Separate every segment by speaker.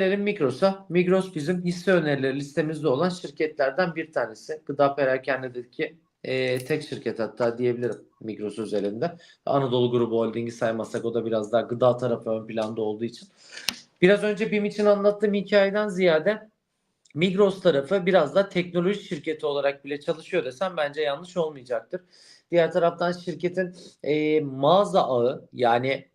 Speaker 1: Gelelim Migros'a. Migros bizim hisse önerileri listemizde olan şirketlerden bir tanesi. Gıda perakendedeki e, tek şirket hatta diyebilirim Migros özelinde. Anadolu Grubu Holding'i saymazsak o da biraz daha gıda tarafı ön planda olduğu için. Biraz önce BİM için anlattığım hikayeden ziyade Migros tarafı biraz da teknoloji şirketi olarak bile çalışıyor desem bence yanlış olmayacaktır. Diğer taraftan şirketin e, mağaza ağı yani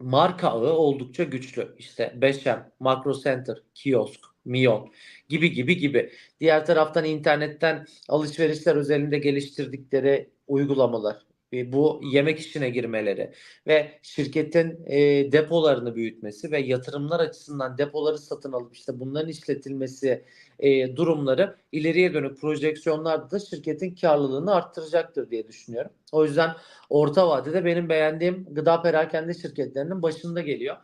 Speaker 1: marka ağı oldukça güçlü. İşte Beşem, Makro Center, Kiosk, Mion gibi gibi gibi. Diğer taraftan internetten alışverişler özelinde geliştirdikleri uygulamalar, bu yemek işine girmeleri ve şirketin e, depolarını büyütmesi ve yatırımlar açısından depoları satın alıp işte bunların işletilmesi e, durumları ileriye dönük projeksiyonlarda da şirketin karlılığını arttıracaktır diye düşünüyorum. O yüzden orta vadede benim beğendiğim gıda perakende şirketlerinin başında geliyor.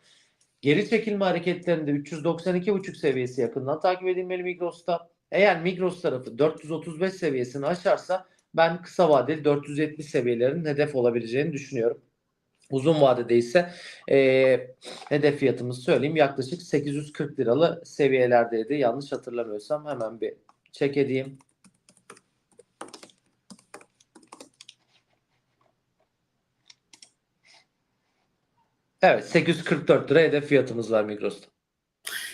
Speaker 1: Geri çekilme hareketlerinde 392,5 seviyesi yakından takip edilmeli Migros'ta. Eğer Migros tarafı 435 seviyesini aşarsa ben kısa vadeli 470 seviyelerinin hedef olabileceğini düşünüyorum. Uzun vadede ise e, hedef fiyatımızı söyleyeyim yaklaşık 840 liralı seviyelerdeydi. Yanlış hatırlamıyorsam hemen bir çek edeyim. Evet 844 lira hedef fiyatımız var Migros'ta.